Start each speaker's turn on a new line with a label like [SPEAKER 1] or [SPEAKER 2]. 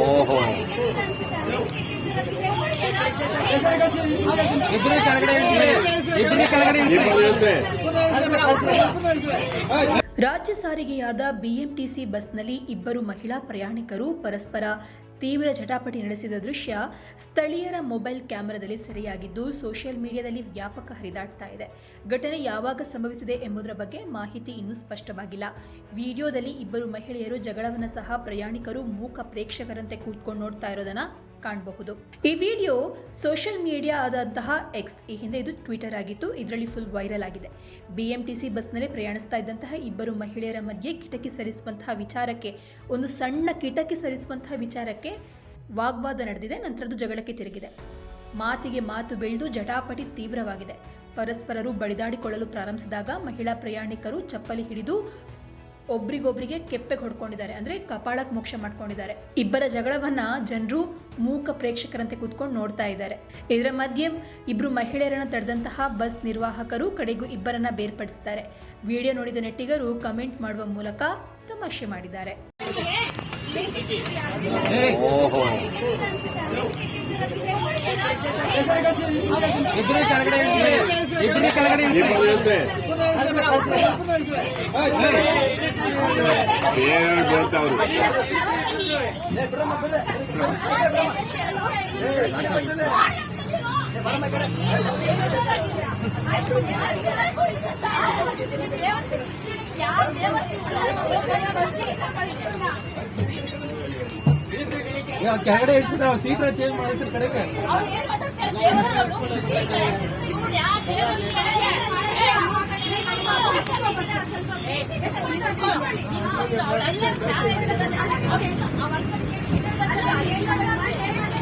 [SPEAKER 1] ಓಹೋ
[SPEAKER 2] ಇಬ್ಬರು ಕೆಳಗಡೆ ಇಳಿಸಿ ಇಬ್ಬರು ಕೆಳಗಡೆ ಇಳಿಸಿ
[SPEAKER 3] ರಾಜ್ಯ ಸಾರಿಗೆಯಾದ ಬಿಎಂಟಿಸಿ ಬಸ್ನಲ್ಲಿ ಇಬ್ಬರು ಮಹಿಳಾ ಪ್ರಯಾಣಿಕರು ಪರಸ್ಪರ ತೀವ್ರ ಜಟಾಪಟಿ ನಡೆಸಿದ ದೃಶ್ಯ ಸ್ಥಳೀಯರ ಮೊಬೈಲ್ ಕ್ಯಾಮೆರಾದಲ್ಲಿ ಸೆರೆಯಾಗಿದ್ದು, ಸೋಷಿಯಲ್ ಮೀಡಿಯಾದಲ್ಲಿ ವ್ಯಾಪಕ ಹರಿದಾಡ್ತಾ ಇದೆ. ಘಟನೆ ಯಾವಾಗ ಸಂಭವಿಸಿದೆ ಎಂಬುದರ ಬಗ್ಗೆ ಮಾಹಿತಿ ಇನ್ನೂ ಸ್ಪಷ್ಟವಾಗಿಲ್ಲ. ವಿಡಿಯೋದಲ್ಲಿ ಇಬ್ಬರು ಮಹಿಳೆಯರು ಜಗಳವನ್ನು ಸಹ ಪ್ರಯಾಣಿಕರು, ಮೂಕ ಪ್ರೇಕ್ಷಕರಂತೆ ಕೂತ್ಕೊಂಡು ನೋಡ್ತಾ ಇರೋದನ್ನ ಕಾಣಬಹುದು. ಈ ವಿಡಿಯೋ ಸೋಷಿಯಲ್ ಮೀಡಿಯಾ ಆದಂತಹ ಎಕ್ಸ್ ಈ ಹಿಂದೆ ಇದು ಟ್ವಿಟರ್ ಆಗಿತ್ತು, ಇದರಲ್ಲಿ ಫುಲ್ ವೈರಲ್ ಆಗಿದೆ. ಬಿಎಂಟಿಸಿ ಬಸ್ನಲ್ಲಿ ಪ್ರಯಾಣಿಸ್ತಾ ಇದ್ದಂತಹ ಇಬ್ಬರು ಮಹಿಳೆಯರ ಮಧ್ಯೆ ಕಿಟಕಿ ಸರಿಸುವಂತಹ ವಿಚಾರಕ್ಕೆ, ಒಂದು ಸಣ್ಣ ಕಿಟಕಿ ಸರಿಸುವಂತಹ ವಿಚಾರಕ್ಕೆ ವಾಗ್ವಾದ ನಡೆದಿದೆ, ನಂತರದ್ದು ಜಗಳಕ್ಕೆ ತಿರುಗಿದೆ. ಮಾತಿಗೆ ಮಾತು ಬೆಳೆದು ಜಟಾಪಟಿ ತೀವ್ರವಾಗಿದೆ. ಪರಸ್ಪರರು ಬಡಿದಾಡಿಕೊಳ್ಳಲು ಪ್ರಾರಂಭಿಸಿದಾಗ ಮಹಿಳಾ ಪ್ರಯಾಣಿಕರು ಚಪ್ಪಲಿ ಹಿಡಿದು ಒಬ್ರಿಗೊಬ್ರಿಗೆ ಕೆಪ್ಪೆ ಹೊಡ್ಕೊಂಡಿದ್ದಾರೆ. ಅಂದ್ರೆ ಕಪಾಳಕ್ಕೆ ಮೋಕ್ಷ ಮಾಡ್ಕೊಂಡಿದ್ದಾರೆ. ಇಬ್ಬರ ಜಗಳವನ್ನ ಜನರು ಮೂಕ ಪ್ರೇಕ್ಷಕರಂತೆ ಕೂತ್ಕೊಂಡು ನೋಡ್ತಾ ಇದ್ದಾರೆ. ಇದರ ಮಧ್ಯೆ ಇಬ್ರು ಮಹಿಳೆಯರನ್ನ ತಡೆದಂತಹ ಬಸ್ ನಿರ್ವಾಹಕರು ಕಡೆಗೂ ಇಬ್ಬರನ್ನ ಬೇರ್ಪಡಿಸಿದ್ದಾರೆ. ವಿಡಿಯೋ ನೋಡಿದ ನೆಟ್ಟಿಗರು ಕಮೆಂಟ್ ಮಾಡುವ ಮೂಲಕ ತಮಾಷೆ ಮಾಡಿದ್ದಾರೆ.
[SPEAKER 1] ಓಹೋ
[SPEAKER 2] ಇಬ್ಬರು ಕೆಳಗಡೆ ಇಳಿಸಿ ಇಬ್ಬರು ಕೆಳಗಡೆ ಇಳಿಸಿ
[SPEAKER 1] ಏನೇನು ಬೋಲ್ತಾವ್ರು
[SPEAKER 2] ಇವಾಗ ಕೆಳಗಡೆ ಇಳಿಸಿದ್ರೆ ಅವ್ರು ಸೀಟ್ ಚೇಂಜ್ ಮಾಡಿಸ್ರ ಕಡೆಗೆ
[SPEAKER 4] ಅವರ್ಗಳಿಗೆ ಇದೇ ಬಂದ